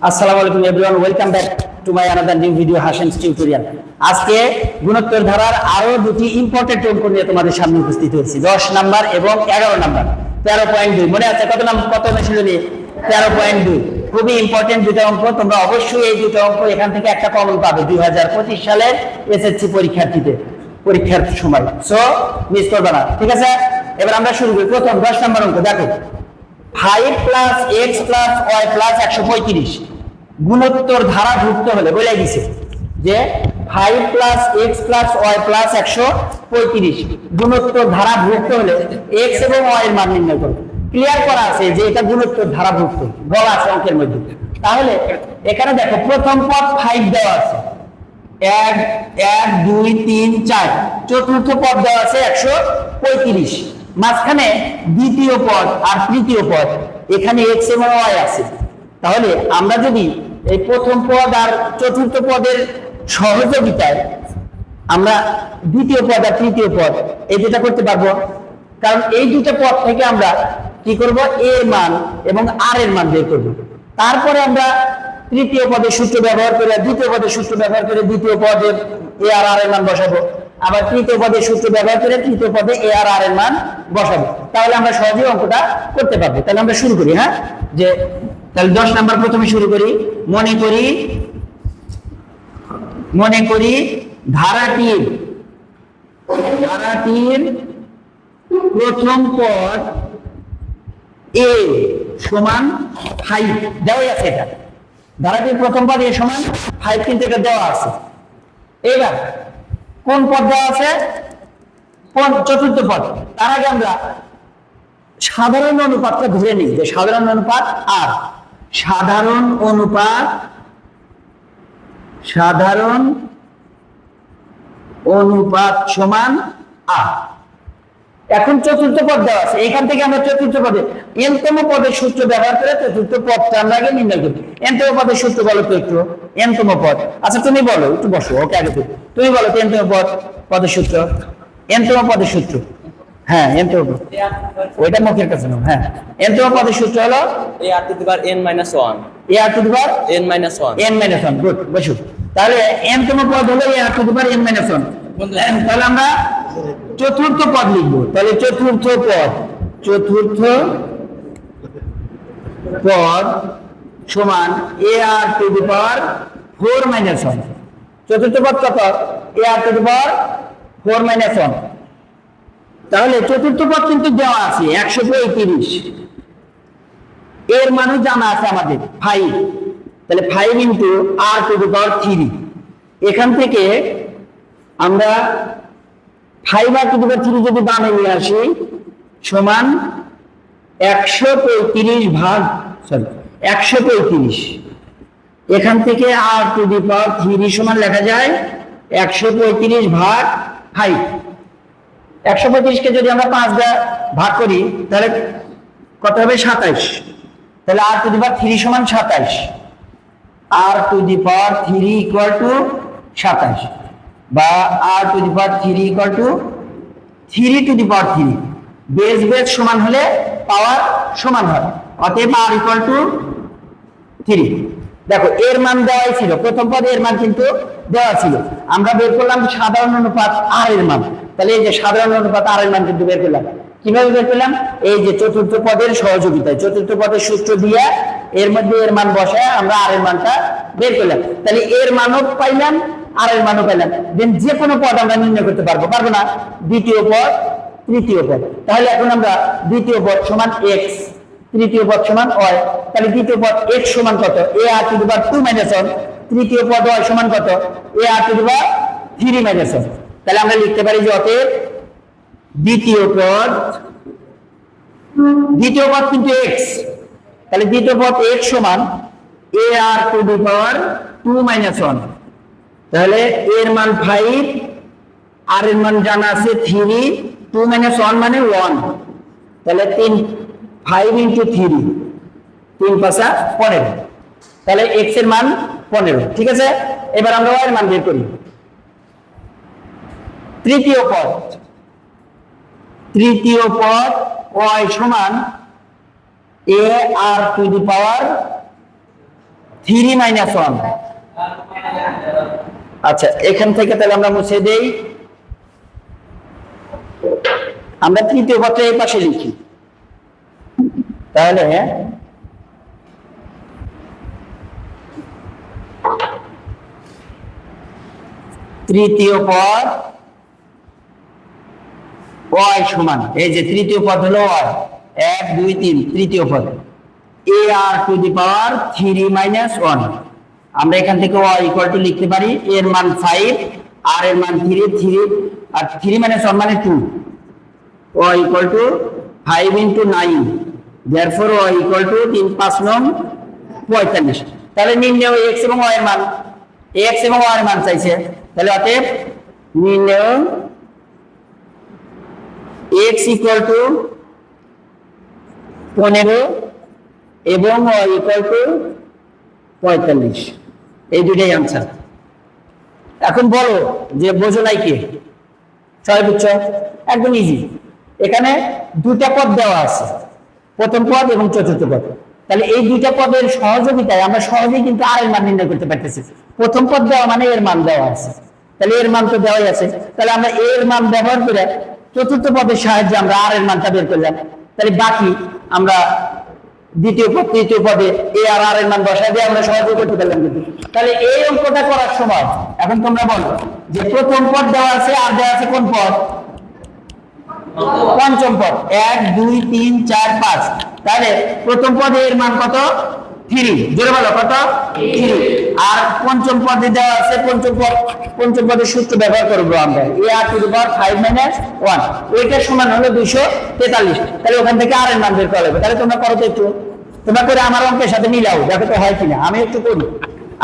আসসালামু আলাইকুম everyone welcome back to my another new video Hasen tutorial আজকে গুণোত্তর ধারার আরও দুটি ইম্পর্টেন্ট অঙ্ক নিয়ে তোমাদের সামনে উপস্থিত হয়েছি। দশ নাম্বার এবং এগারো নাম্বার। তেরো পয়েন্ট দুই। মনে আছে কত কত তেরো পয়েন্ট দুই। খুবই ইম্পর্টেন্ট দুটো অঙ্ক। তোমরা অবশ্যই এই দুটো অঙ্ক এখান থেকে একটা কমন পাবে। দুই হাজার পঁচিশ সালের এসএসসি পরীক্ষার্থীতে, পরীক্ষার সময়। সো মিস করবে না। ঠিক আছে? এবার আমরা শুরু করি। প্রথম দশ নাম্বার অঙ্ক। দেখো five plus X plus Y plus একশো পঁয়ত্রিশ। গুণোত্তর ধারা যুক্ত হলে, বলে দিছে যে five plus X plus Y plus একশো পঁয়ত্রিশ। গুণোত্তর ধারা ভুক্ত হলে এক্স এবং ওয়াই এর মান নির্ণয় করবে ক্লিয়ার করা আছে যে এটা গুণোত্তর ধারা ভুক্ত বলা আছে অঙ্কের মধ্যে। তাহলে এখানে দেখো, প্রথম পদ ফাইভ দেওয়া আছে। এক এক, দুই, তিন, চার। চতুর্থ পদ দেওয়া আছে একশো পঁয়ত্রিশ। মাঝখানে দ্বিতীয় পদ আর তৃতীয় পদ, এখানে এক্স এবং ওয়াই আছে। তাহলে আমরা যদি এই প্রথম পদ আর চতুর্থ পদের সহযোগিতায় আমরা দ্বিতীয় পদ আর তৃতীয় পদ, এই দুটা করতে পারব। কারণ এই দুটো পদ থেকে আমরা কি করব? এ এর মান এবং আর এর মান বের করব। তারপরে আমরা তৃতীয় পদের সূত্র ব্যবহার করে, দ্বিতীয় পদের সূত্র ব্যবহার করে দ্বিতীয় পদের এ আর আর এর মান বসাবো। আবার তৃতীয় পদের সূত্র ব্যবহার করে তৃতীয় পদে এ আর আর এর মান বসাবো। তাহলে আমরা সহজেই অঙ্কটা করতে পারব। তাহলে আমরা শুরু করি হ্যাঁ? যে, তাহলে দশ নাম্বার প্রথমে শুরু করি। মনে করি মনে করি ধারাটির ধারাটির প্রথম পদ এ সমান ফাইভ দেওয়াই আছে এটা। ধারাটির প্রথম পদ এ সমান ফাইভ কিন্তু এটা দেওয়া আছে। এবার কোন পর্যায়ে আছে? চতুর্থ পদ? তার আগে আমরা সাধারণ অনুপাতটা ধরে নিই যে সাধারণ অনুপাত আর। সাধারণ অনুপাত সাধারণ অনুপাত সমান আর। এখন চতুর্থ পদ দেওয়া আছে এখান থেকে আমরা চতুর্থ পদে এনতম পদের সূত্র ব্যবহার করে চতুর্থ পদটা আমরা আগে নির্ণয় করি। এনতম পদের সূত্র বলো তো একটু এনতম পদ। আচ্ছা তুমি বলো একটু বসো ওকে আগে তুমি। তুমি বলো তো এনতম পদ পদের সূত্র? এনতম পদের সূত্র। হ্যাঁ এনতম পদ। ওইটা মুখের কাছে নাও হ্যাঁ। এনতম পদের সূত্র হলো? A R to the power N minus one. A R to the power? N minus one. N minus one good Basu. তাহলে এন তম পদ হলো A R to the power N minus one. তাহলে আমরা চতুর্থ পদ লিখব। তাহলে চতুর্থ পদ চতুর্থ পদ সমান A R to the power four minus one চতুর্থ পদ কত? A R to the power four minus one তাহলে চতুর্থ পদ কিন্তু দেওয়া আছে, একশো পঁয়ত্রিশ। এর মানে জানা আছে আমাদের ফাইভ তাহলে five into R to the power three এখান থেকে আমরা five R to the power three যদি দামে নিয়ে আসি, সমান একশো পঁয়ত্রিশ ভাগ সরি একশো পঁয়ত্রিশ। এখান থেকে আর টু দি পাওয়ার থ্রি সমান লেখা যায় একশো পঁয়ত্রিশ ভাগ ফাইভ একশো পঁয়ত্রিশকে যদি আমরা পাঁচ ভাগ করি, তাহলে কত হবে? সাতাইশ। তাহলে আর টু দি পাওয়ার থ্রি সমান সাতাইশ। R to the power three equal to সাতাইশ। বা R to the power three equal to three to the power three base base সমান হলে পাওয়ার সমান হয় অতএব আর ইকুয়াল টু থ্রি দেখো, এর মান দেওয়াই ছিল। প্রথম পদে এর মান কিন্তু দেওয়া ছিল। আমরা বের করলাম সাধারণ অনুপাত আর এর মান। তাহলে এই যে সাধারণ অনুপাত আর এর মান কিন্তু বের করলাম। কীভাবে বের করলাম? এই যে চতুর্থ পদের সহযোগিতায়। চতুর্থ পদের সূত্র দিয়ে এর মধ্যে এর মান বসায় আমরা আর এর মানটা বের করলাম। তাহলে এর মানও পাইলাম এর মানও পাইলাম দেন যে কোনো পদ আমরা নির্ণয় করতে পারব। পারব না? দ্বিতীয় পদ, তৃতীয় পদ। তাহলে এখন আমরা দ্বিতীয় পদ সমান এক্স তৃতীয় পদ সমান ওয়াই তাহলে দ্বিতীয় পদ এক্স সমান কত? A R to the power two minus one তৃতীয় পদ ওয়াই সমান কত? A R to the power three minus one তাহলে আমরা লিখতে পারি যে অতএব দ্বিতীয় পদ দ্বিতীয় পদ কিন্তু এক্স তাহলে দ্বিতীয় পদ এক্স সমান A R to the power two minus one তাহলে এর মান ফাইভ আর এর মান জানা আছে থ্রি টু মাইনাস ওয়ান মানে ওয়ান তাহলে তিন ফাইভ ইন্টু থ্রি তিন পাঁচা পনেরো। তাহলে এক্সের মান পনেরো, ঠিক আছে? এবার আমরা ওয়াই এর মান বের করি। তৃতীয় পদ। তৃতীয় পদ ওয়াই সমান A R to the power three minus one আচ্ছা এখান থেকে তাহলে আমরা মুছে দেই। আমরা তৃতীয় পত্রে এই পাশে লিখি। তাহলে তৃতীয় পদ ওয়াই সমান। এই যে তৃতীয় পদ হলো ওয়াই। এক, দুই, তিন, তৃতীয় পদ। A R to the power three minus one. আমরা এখান থেকে ওয়াই ইকুয়াল টু লিখতে পারি এর মান ফাইভ আর এর মান three three R three minus one মানে two Y equal to five into nine therefore Y equal to তিন পাঁচ নং পঁয়তাল্লিশ। তাহলে নির্ণয় এক্স এবং ওয়াই এর মান। এক্স এবং ওয়াই এর মান চাইছে। তাহলে অতএব নির্ণয় এক্স ইকুয়াল টু পনেরো এবং ওয়াই ইকুয়াল টু পঁয়তাল্লিশ। এই দুইটাই আনসার এখন বলো যে বোঝো নাই কি? ছয় বুঝছ? একদম ইজি এখানে দুটা পদ দেওয়া আছে। প্রথম পদ এবং চতুর্থ পদ। তাহলে এই দুইটা পদের সহযোগিতায় আমরা সহজেই কিন্তু আর এর মান নির্ণয় করতে পারতেছি। প্রথম পদ দেওয়া মানে এর মান দেওয়া আছে। তাহলে এর মান তো দেওয়াই আছে। তাহলে আমরা এর মান ব্যবহার করে চতুর্থ পদের সাহায্যে আমরা আর এর মানটা বের করলাম। তাহলে বাকি আমরা দ্বিতীয় পদ, তৃতীয় পদে এ আর আর এর মান বসায় দিয়ে আমরা সহজে করতে পারলাম কিন্তু। তাহলে এই অঙ্কটা করার সময়, এখন তোমরা বলো যে প্রথম পদ দেওয়া আছে, আর দেওয়া আছে কোন পদ? পঞ্চম পদ। এক, দুই, তিন, চার, পাঁচ। তাহলে প্রথম পদে এর মান কত? থ্রি। জোরে বলো, কত? থ্রি। আর পঞ্চম পদে দেওয়া আছে, পঞ্চম পদ, পঞ্চম পদের সূত্র ব্যবহার করব আমরা। A R to power five minus one ওইটার সমান হলো দুইশো তেতাল্লিশ। তাহলে ওখান থেকে আর এর মান বের করা তাহলে তোমরা করো তো একটু। তোমরা করে আমার অঙ্কের সাথে মিলাও, দেখো তো হয় কিনা। আমি একটু করি।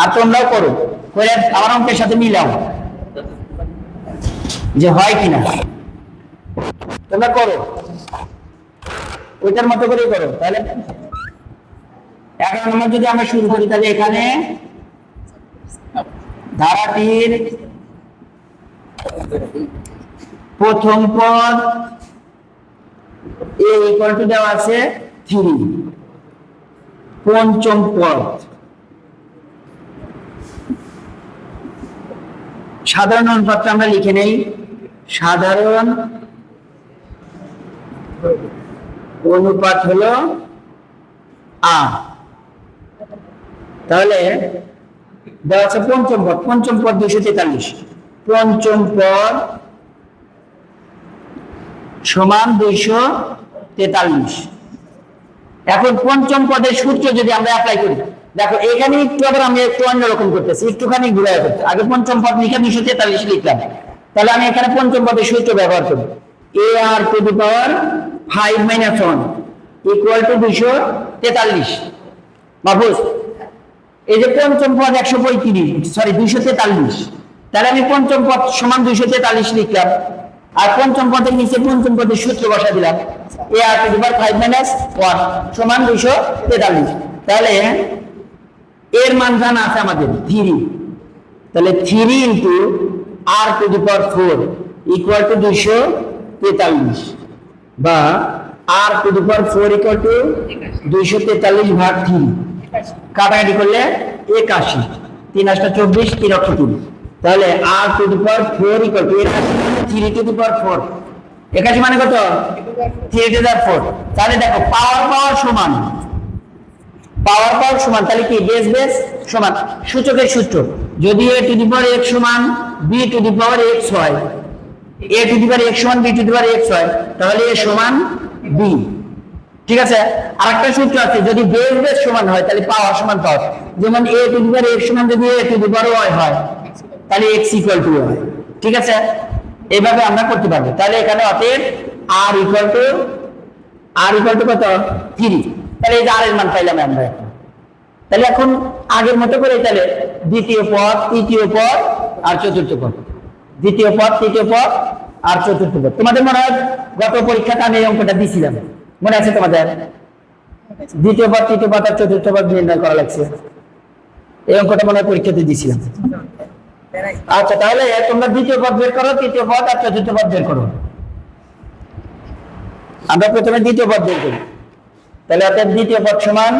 আর তোমরাও করো। করে আমার অঙ্কের সাথে মিলাও। যে হয় কিনা। তোমরা করো। ওইটার মতো করেই করো, তাহলে। এগারো নম্বর যদি আমরা শুরু করি, তাহলে এখানে ধারাটির প্রথম পদ এ ইকুয়াল টু দেওয়া আছে থ্রি পঞ্চম পদ। সাধারণ অনুপাতটা আমরা লিখে নেই। সাধারণ অনুপাত হলো আ। তাহলে দেওয়া আছে পঞ্চম পদ। পঞ্চম পদ দুইশো তেতাল্লিশ। পঞ্চম পদ সমান দুইশো তেতাল্লিশ। এখন পঞ্চম পদের সূর্য যদি আমরা অ্যাপ্লাই করি, দেখো এখানে একটু আবার আমি একটু অন্যরকম করতেছি, একটুখানি ঘুরে করতে আগে পঞ্চম পদ লিখে দুইশো তেতাল্লিশ লিখলাম। তাহলে আমি এখানে পঞ্চম পদের সূর্য ব্যবহার করি A R to the power five minus one equal to দুইশো তেতাল্লিশ। মাহফুজ এই যে পঞ্চম পদ একশো পঁয়ত্রিশ সরি দুইশো তেতাল্লিশ। তাহলে আমি পঞ্চম পদ সমান দুইশো তেতাল্লিশ লিখলাম। আর পঞ্চম পদের নিচে পঞ্চম পদের সূত্র বসা দিলাম। A R to power five minus one সমান দুইশো তেতাল্লিশ। তাহলে এর মান জানা আছে আমাদের থ্রি তাহলে three into R to the power four equal to দুইশো তেতাল্লিশ বা R to the power four equal to দুইশো তেতাল্লিশ ভাগ থ্রি কাটাকাটি করলে একাশি। তিন আটটা চব্বিশ, তিন অক্ষ তিন। তাহলে r to the power four equal to একাশি three to the power four একাশি মানে কত? থ্রি টু দি ফোর তাহলে দেখো পাওয়ার পাওয়ার সমান। পাওয়ার পাওয়ার সমান, তাহলে কি? বেস বেস সমান। সূচকের সূত্র। যদি a to the power x সমান b to the power x হয় a to the power x সমান b to the power x হয়, তাহলে এ সমান বি ঠিক আছে? আরেকটা সূত্র আছে, যদি বেস বেস সমান হয়, তাহলে পাওয়ার সমান পাওয়ার যেমন এ টু দি পাওয়ার এক্স সমান যদি এ টু দি পাওয়ার ওয়াই হয় তাহলে এক্স ইকুয়াল টু ওয়াই ঠিক আছে? এইভাবে আমরা করতে পারব। তাহলে এখানে অতএব r equal to r equal to কত? থ্রি তাহলে এই যে আর এর মান পাইলাম আমরা এখন। তাহলে এখন আগের মতো করে তাহলে দ্বিতীয় পদ, তৃতীয় পদ, আর চতুর্থ পদ। দ্বিতীয় পদ, তৃতীয় পদ, আর চতুর্থ পদ। তোমাদের মনে হয় গত পরীক্ষাতে আমি এই অঙ্কটা দিছিলাম? মনে আছে তোমাদের? দ্বিতীয় পদ, তৃতীয় পদ, আর চতুর্থ পদ নির্ণয় করা লাগছে। এই অঙ্কটা মনে হয় পরীক্ষাতে দিছিলাম। আচ্ছা তাহলে তোমরা দ্বিতীয় পদ বের করো, তৃতীয় পদ, আর চতুর্থ পদ বের করো। আমরা প্রথমে দ্বিতীয় পদ বের করি। তাহলে অর্থাৎ দ্বিতীয় পদ সমান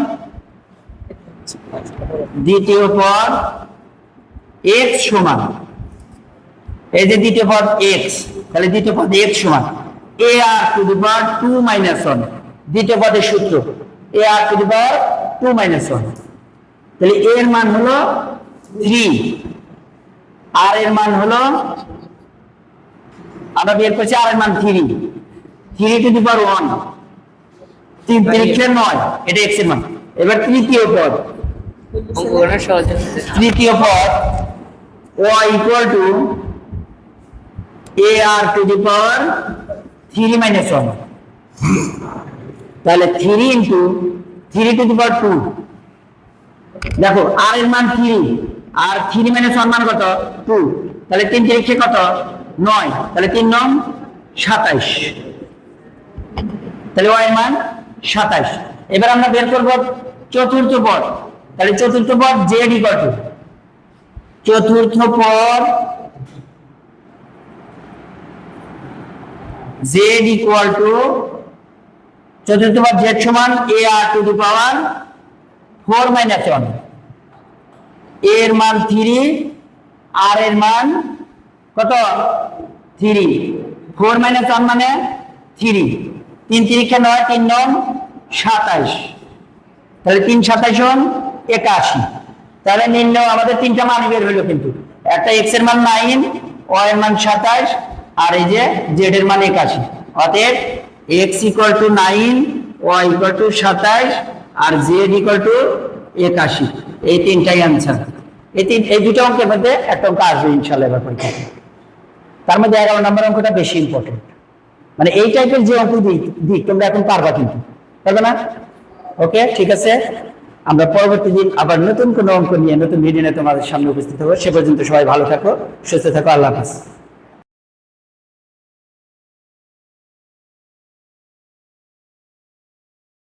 দ্বিতীয় পদ এক্স সমান। এই যে দ্বিতীয় পদ এক্স তাহলে দ্বিতীয় পদ এক্স সমান। A r to the power two minus one দ্বিতীয় পদের সূত্র। A r to the power two minus one তাহলে এর মান হলো থ্রি আর এর মান হলো, আমরা বের করছি আর এর মান three three to the power one তিন তিরিশে নয়, এটা এক্সের মান। এবার তৃতীয় পদ। তৃতীয় পদ, y equal to a r to the power three minus one তাহলে three into three to the power two দেখো আর এর মান থ্রি আর থ্রি মাইনাস ওয়ান মান কত? টু তাহলে তিন তিরিশে কত? নয়। তাহলে তিন নং সাতাইশ। তাহলে ওয়াই মান সাতাইশ। এবার আমরা বের করব চতুর্থ পদ। তাহলে চতুর্থ পদ জেড টু চতুর্থ পদ জেড ইকুয়াল টু চতুর্থ পদ জেড সমান a r to the power four minus one এর মান থ্রি আর এর মান কত? থ্রি ফোর মাইনাস ওয়ান মানে থ্রি তিন তিরিখে নয়, তিন নং সাতাইশ। তাহলে তিন সাতাইশ হন একাশি। তাহলে নিম্ন আমাদের তিনটা মান বের হলো কিন্তু। একটা এক্সের মান নাইন ওয়াই এর মান সাতাইশ, আর এই যে জেড এর মান একাশি। অতএব x equal to nine y equal to সাতাইশ, আর জেড ইকুয়াল টু একাশি। এই তিনটাই আনসার এই তিন এই দুটো অঙ্কের মধ্যে একটা অঙ্ক আসবে ইনশাল্লাহ এবার পরীক্ষায় তার মধ্যে এগারো নম্বর অঙ্কটা বেশি ইম্পর্টেন্ট মানে এই টাইপের যে অঙ্ক দিক তোমরা এখন পারবা কিন্তু। পারবে না? ওকে ঠিক আছে? আমরা পরবর্তী দিন আবার নতুন কোনো অঙ্ক নিয়ে, নতুন ভিডিও নিয়ে তোমাদের সামনে উপস্থিত হব। সে পর্যন্ত সবাই ভালো থাকো, সুস্থ থাকো, আল্লাহ হাফিজ।